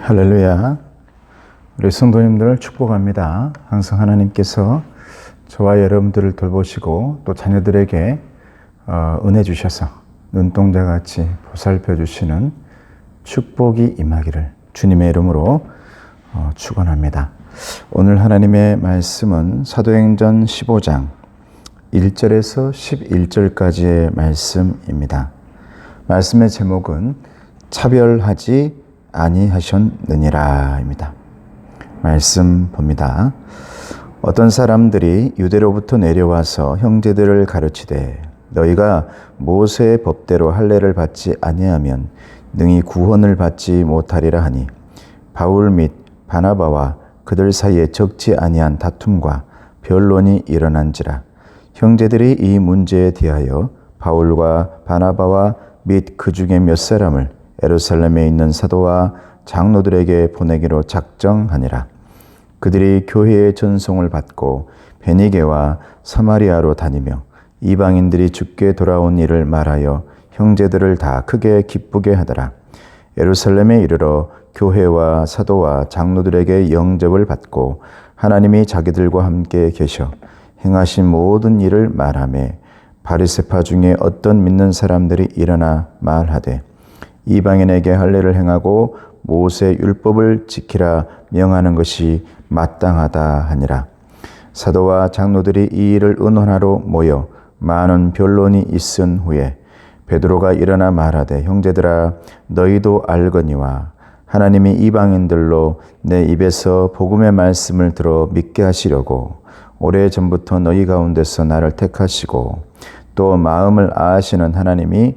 할렐루야. 우리 성도님들을 축복합니다. 항상 하나님께서 저와 여러분들을 돌보시고 또 자녀들에게 어, 은혜 주셔서 눈동자 같이 보살펴 주시는 축복이 임하기를 주님의 이름으로 어, 축원합니다. 오늘 하나님의 말씀은 사도행전 15장 1절에서 11절까지의 말씀입니다. 말씀의 제목은 차별하지 아니하셨느니라입니다. 말씀 봅니다. 어떤 사람들이 유대로부터 내려와서 형제들을 가르치되 너희가 모세의 법대로 할례를 받지 아니하면 능히 구원을 받지 못하리라 하니 바울 및 바나바와 그들 사이에 적지 아니한 다툼과 변론이 일어난지라 형제들이 이 문제에 대하여 바울과 바나바와 및 그 중에 몇 사람을 에루살렘에 있는 사도와 장로들에게 보내기로 작정하니라. 그들이 교회의 전송을 받고 베니게와 사마리아로 다니며 이방인들이 죽게 돌아온 일을 말하여 형제들을 다 크게 기쁘게 하더라. 에루살렘에 이르러 교회와 사도와 장로들에게 영접을 받고 하나님이 자기들과 함께 계셔 행하신 모든 일을 말하매 바리세파 중에 어떤 믿는 사람들이 일어나 말하되 이방인에게 할례를 행하고 모세 율법을 지키라 명하는 것이 마땅하다 하니라. 사도와 장로들이 이 일을 의논하러 모여 많은 변론이 있은 후에 베드로가 일어나 말하되 형제들아 너희도 알거니와 하나님이 이방인들로 내 입에서 복음의 말씀을 들어 믿게 하시려고 오래 전부터 너희 가운데서 나를 택하시고 또 마음을 아시는 하나님이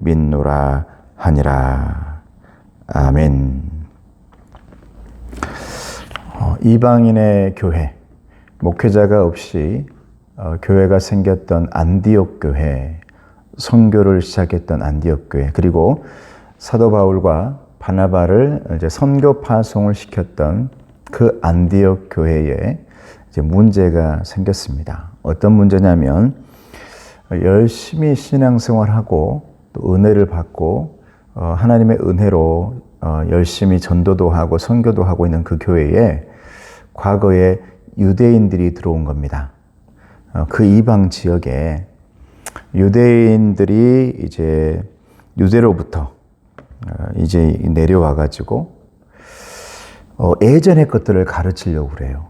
믿노라 하니라. 아멘. 어, 이방인의 교회, 목회자가 없이 어, 교회가 생겼던 안디옥 교회, 선교를 시작했던 안디옥 교회, 그리고 사도 바울과 바나바를 이제 선교 파송을 시켰던 그 안디옥 교회에 이제 문제가 생겼습니다. 어떤 문제냐면 열심히 신앙생활하고 또 은혜를 받고 어, 하나님의 은혜로 어, 열심히 전도도 하고 선교도 하고 있는 그 교회에 과거에 유대인들이 들어온 겁니다. 어, 그 이방 지역에 유대인들이 이제 유대로부터 이제 내려와 가지고 예전의 것들을 가르치려고 그래요.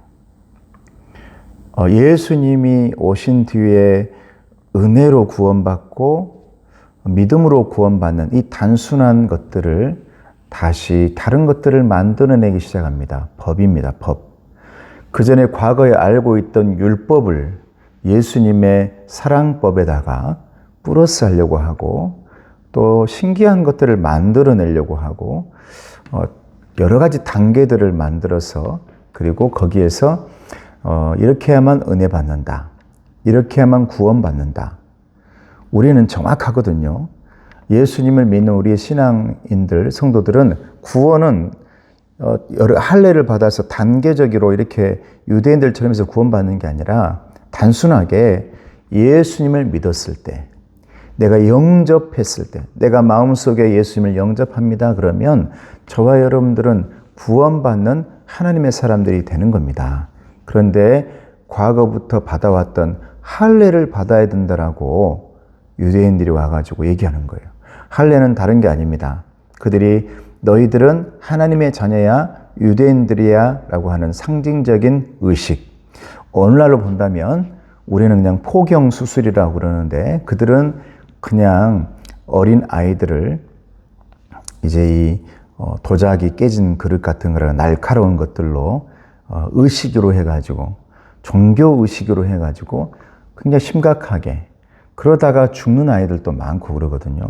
예수님이 오신 뒤에 은혜로 구원받고 믿음으로 구원받는 이 단순한 것들을 다시 다른 것들을 만들어내기 시작합니다. 법입니다. 법. 그 전에 과거에 알고 있던 율법을 예수님의 사랑법에다가 플러스 하려고 하고 또 신기한 것들을 만들어내려고 하고 어, 여러 가지 단계들을 만들어서 그리고 거기에서 어, 이렇게 해야만 은혜 받는다. 이렇게 해야만 구원받는다. 우리는 정확하거든요. 예수님을 믿는 우리의 신앙인들, 성도들은 구원은 어, 여러 할례를 받아서 단계적으로 이렇게 유대인들처럼 해서 구원받는 게 아니라 단순하게 예수님을 믿었을 때, 내가 영접했을 때, 내가 마음속에 예수님을 영접합니다. 그러면 저와 여러분들은 구원받는 하나님의 사람들이 되는 겁니다. 그런데 과거부터 받아왔던 할례를 받아야 된다라고 유대인들이 와가지고 얘기하는 거예요. 할례는 다른 게 아닙니다. 그들이 너희들은 하나님의 자녀야 유대인들이야 라고 하는 상징적인 의식. 오늘날로 본다면 우리는 그냥 포경 수술이라고 그러는데 그들은 그냥 어린 아이들을 이제 이 어, 도자기 깨진 그릇 같은 거랑 날카로운 것들로 어, 의식으로 해가지고 종교 의식으로 해가지고 굉장히 심각하게 그러다가 죽는 아이들도 많고 그러거든요.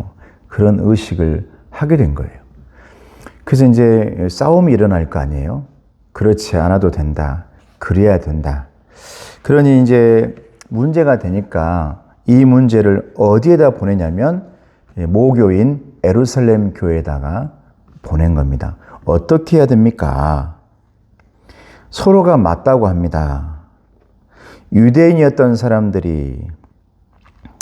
그런 의식을 하게 된 거예요. 그래서 이제 싸움이 일어날 거 아니에요? 그렇지 않아도 된다. 그래야 된다. 그러니 이제 문제가 되니까 이 문제를 어디에다 보내냐면 예, 모교인 에루살렘 교회에다가 보낸 겁니다. 어떻게 해야 됩니까? 서로가 맞다고 합니다. 유대인이었던 사람들이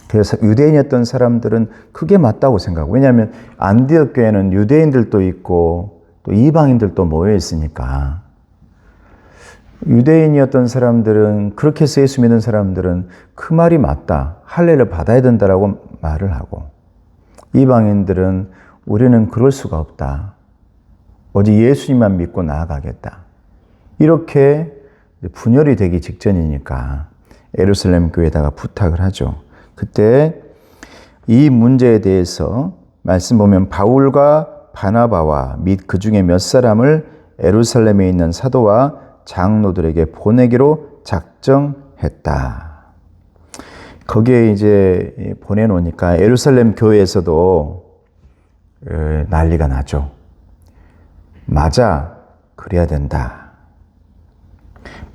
그래서 유대인이었던 사람들은 그게 맞다고 생각하고 왜냐하면 안디옥 교회는 유대인들도 있고 또 이방인들도 모여 있으니까. 유대인이었던 사람들은 그렇게 해서 예수 믿는 사람들은 그 말이 맞다 할례를 받아야 된다라고 말을 하고 이방인들은 우리는 그럴 수가 없다. 오직 예수님만 믿고 나아가겠다. 이렇게 분열이 되기 직전이니까 에루살렘 교회에다가 부탁을 하죠. 그때 이 문제에 대해서 말씀 보면 바울과 바나바와 및 그 중에 몇 사람을 에루살렘에 있는 사도와 장로들에게 보내기로 작정했다. 거기에 이제 보내놓으니까 에루살렘 교회에서도 난리가 나죠. 맞아, 그래야 된다.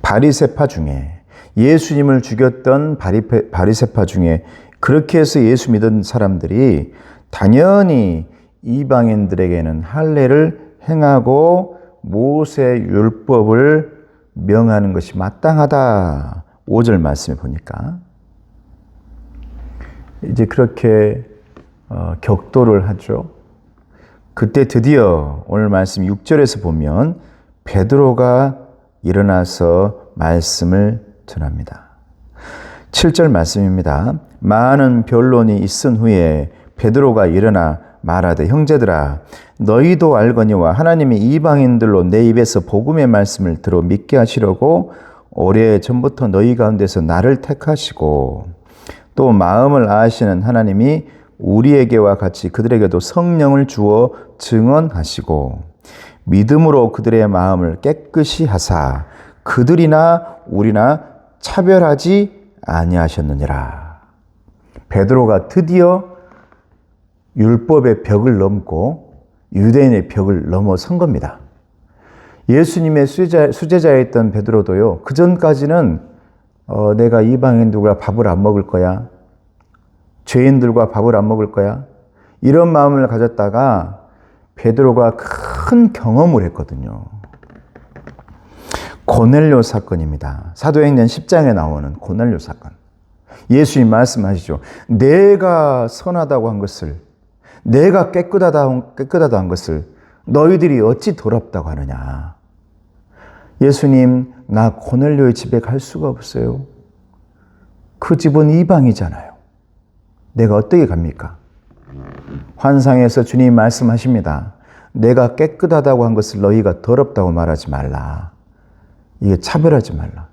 바리세파 중에 예수님을 죽였던 바리세파 중에 그렇게 해서 예수 믿은 사람들이 당연히 이방인들에게는 할례를 행하고 모세 율법을 명하는 것이 마땅하다. 5절 말씀에 보니까 이제 그렇게 어, 격도를 하죠. 그때 드디어 오늘 말씀 6절에서 보면 베드로가 일어나서 말씀을 전합니다. 7절 말씀입니다. 많은 변론이 있은 후에 베드로가 일어나 말하되 형제들아 너희도 알거니와 하나님이 이방인들로 내 입에서 복음의 말씀을 들어 믿게 하시려고 오래 전부터 너희 가운데서 나를 택하시고 또 마음을 아시는 하나님이 우리에게와 같이 그들에게도 성령을 주어 증언하시고 믿음으로 그들의 마음을 깨끗이 하사 그들이나 우리나 차별하지 아니하셨느니라. 베드로가 드디어 율법의 벽을 넘고 유대인의 벽을 넘어선 겁니다. 예수님의 수제자, 수제자 였던 베드로도요, 그 전까지는 어, 내가 이방인들과 밥을 안 먹을 거야. 죄인들과 밥을 안 먹을 거야. 이런 마음을 가졌다가 베드로가 큰 경험을 했거든요. 고넬료 사건입니다. 사도행전 10장에 나오는 고넬료 사건. 예수님 말씀하시죠. 내가 선하다고 한 것을, 내가 깨끗하다, 깨끗하다 한 것을 너희들이 어찌 더럽다고 하느냐. 예수님, 나 고넬료의 집에 갈 수가 없어요. 그 집은 이방이잖아요. 내가 어떻게 갑니까? 환상에서 주님 말씀하십니다. 내가 깨끗하다고 한 것을 너희가 더럽다고 말하지 말라. 이게 차별하지 말라.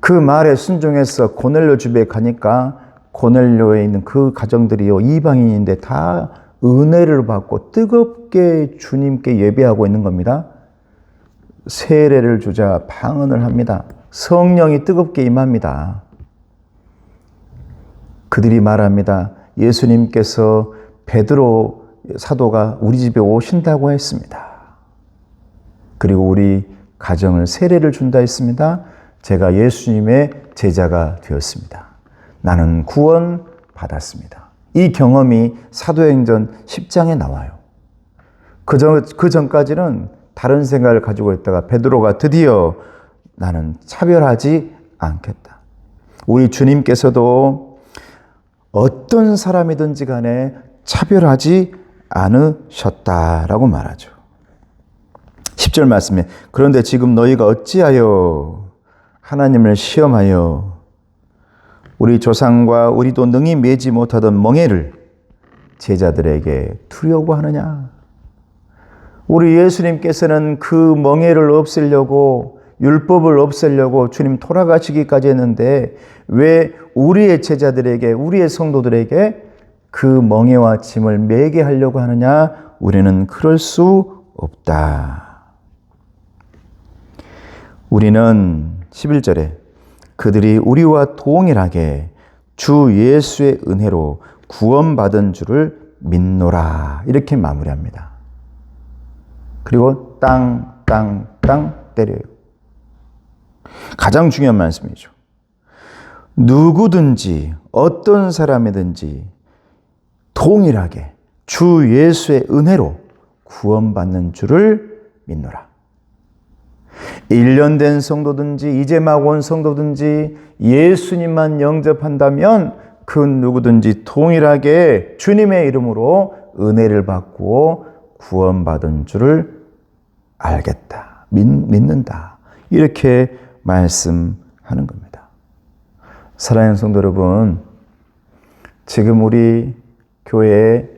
그 말에 순종해서 고넬료 집에 가니까 고넬료에 있는 그 가정들이요 이방인인데 다 은혜를 받고 뜨겁게 주님께 예배하고 있는 겁니다. 세례를 주자 방언을 합니다. 성령이 뜨겁게 임합니다. 그들이 말합니다. 예수님께서 베드로 사도가 우리 집에 오신다고 했습니다. 그리고 우리 가정을 세례를 준다 했습니다. 제가 예수님의 제자가 되었습니다. 나는 구원 받았습니다. 이 경험이 사도행전 10장에 나와요. 그, 전, 그 전까지는 다른 생각을 가지고 있다가 베드로가 드디어 나는 차별하지 않겠다. 우리 주님께서도 어떤 사람이든지 간에 차별하지 않으셨다라고 말하죠. 10절 말씀에 그런데 지금 너희가 어찌하여 하나님을 시험하여 우리 조상과 우리도 능히 매지 못하던 멍해를 제자들에게 두려고 하느냐? 우리 예수님께서는 그 멍해를 없애려고 율법을 없애려고 주님 돌아가시기까지 했는데 왜 우리의 제자들에게 우리의 성도들에게 그 멍해와 짐을 매게 하려고 하느냐? 우리는 그럴 수 없다. 우리는 11절에 그들이 우리와 동일하게 주 예수의 은혜로 구원받은 줄을 믿노라. 이렇게 마무리합니다. 그리고 땅, 땅, 땅 때려요. 가장 중요한 말씀이죠. 누구든지 어떤 사람이든지 동일하게 주 예수의 은혜로 구원받는 줄을 믿노라. 1년 된 성도든지 이제 막 온 성도든지 예수님만 영접한다면 그 누구든지 동일하게 주님의 이름으로 은혜를 받고 구원받은 줄을 알겠다. 믿, 믿는다. 이렇게 말씀하는 겁니다. 사랑하는 성도 여러분, 지금 우리 교회에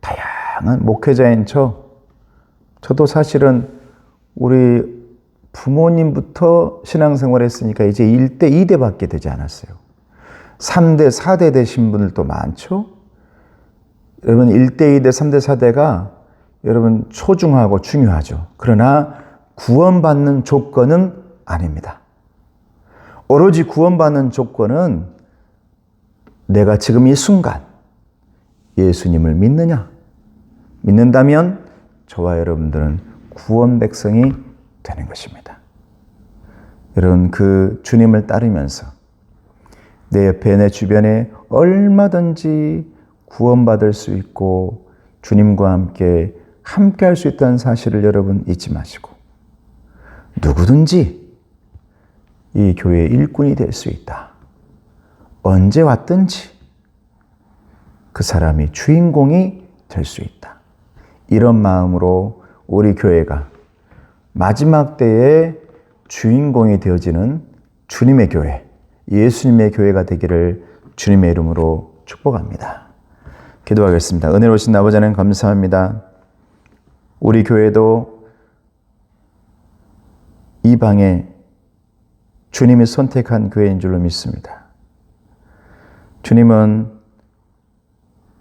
다양한 목회자인 저, 저도 사실은 우리 부모님부터 신앙생활 했으니까 이제 1대, 2대 밖에 되지 않았어요. 3대, 4대 되신 분들도 많죠? 여러분, 1대, 2대, 3대, 4대가 여러분 소중하고 중요하죠. 그러나 구원받는 조건은 아닙니다. 오로지 구원받는 조건은 내가 지금 이 순간 예수님을 믿느냐? 믿는다면 저와 여러분들은 구원 백성이 되는 것입니다. 여러분, 그 주님을 따르면서 내 옆에, 내 주변에 얼마든지 구원받을 수 있고 주님과 함께 함께 할 수 있다는 사실을 여러분 잊지 마시고 누구든지 이 교회의 일꾼이 될 수 있다. 언제 왔든지 그 사람이 주인공이 될 수 있다. 이런 마음으로 우리 교회가 마지막 때에 주인공이 되어지는 주님의 교회, 예수님의 교회가 되기를 주님의 이름으로 축복합니다. 기도하겠습니다. 은혜로우신 아버지 하나님 감사합니다. 우리 교회도 이 방에 주님이 선택한 교회인 줄로 믿습니다. 주님은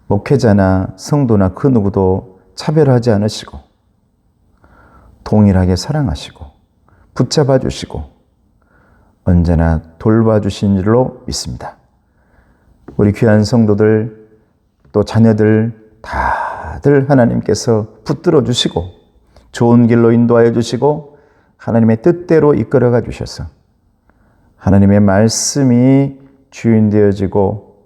목회자나 성도나 그 누구도 차별하지 않으시고 동일하게 사랑하시고 붙잡아 주시고 언제나 돌봐 주신 줄로 믿습니다. 우리 귀한 성도들 또 자녀들 다들 하나님께서 붙들어 주시고 좋은 길로 인도하여 주시고 하나님의 뜻대로 이끌어가 주셔서 하나님의 말씀이 주인 되어지고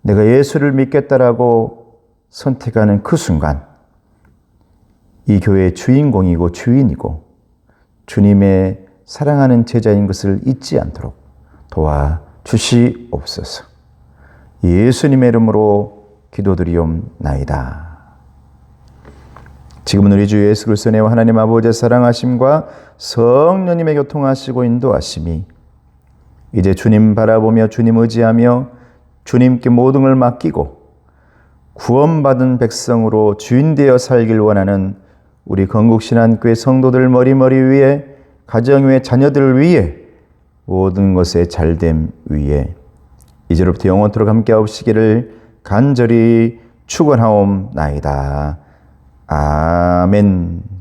내가 예수를 믿겠다라고 선택하는 그 순간 이 교회의 주인공이고 주인이고 주님의 사랑하는 제자인 것을 잊지 않도록 도와 주시옵소서. 예수님의 이름으로 기도드리옵나이다. 지금은 우리 주 예수 그리스도의 하나님 아버지의 사랑하심과 성령님의 교통하시고 인도하심이 이제 주님 바라보며 주님 의지하며 주님께 모든 걸 맡기고 구원받은 백성으로 주인 되어 살길 원하는 우리 건국신한교회 성도들 머리머리 위에 가정 위에 자녀들 위에 모든 것의 잘됨 위에 이제로부터 영원토록 함께 하시기를 간절히 축원하옵나이다. 아멘.